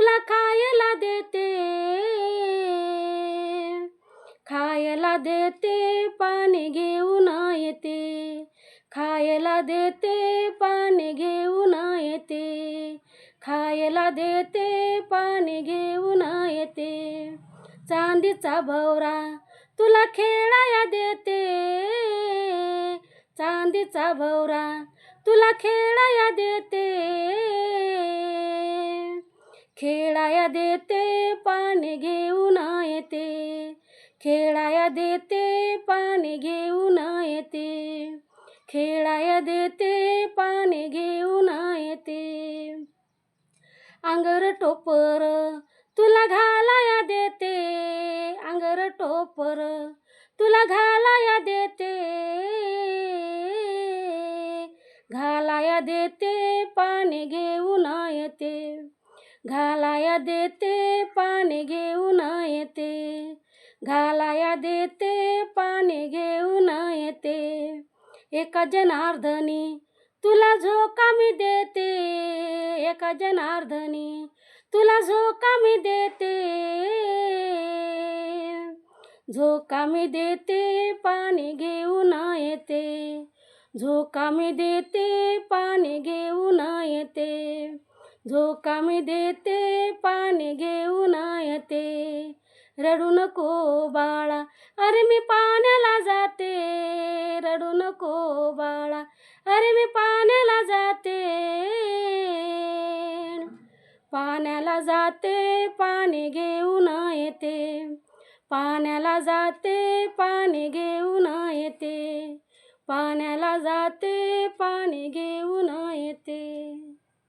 तुला खायला देते. खायला देते पाणी घेऊन येते. खायला देते पाणी घेऊन येते. खायला देते पाणी घेऊन येते. चांदीचा भवरा तुला खेळाया देते. चांदीचा भवरा तुला खेळाया देते. खेळाया देते पाणी घेऊन येते. खेळाया देते पाणी घेऊन येते. खेळाया देते पाणी घेऊन येते. अंगर टोपर तुला घालाया देते. अंगर टोपर तुला घालाया देते. घालाया देते पाणी घेऊन येते. घालाया देते पाणी घेऊन येते. घालाया देते पाणी घेऊन येते. एका जनार्दनी तुला झोका मी देते. एका जनार्दनी तुला झोका मी देते. झोका मी देते पाणी घेऊन येते. झोका मी देते पाणी घेऊन येते. झोका मी देते पाणी घेऊन येते. रडू नको बाळा अरे मी पाण्याला जाते. रडू नको बाळा अरे मी पाण्याला जाते. पाण्याला जाते पाणी घेऊन येते. पाण्याला जाते पाणी घेऊन येते. पाण्याला जाते पाणी घेऊन येते.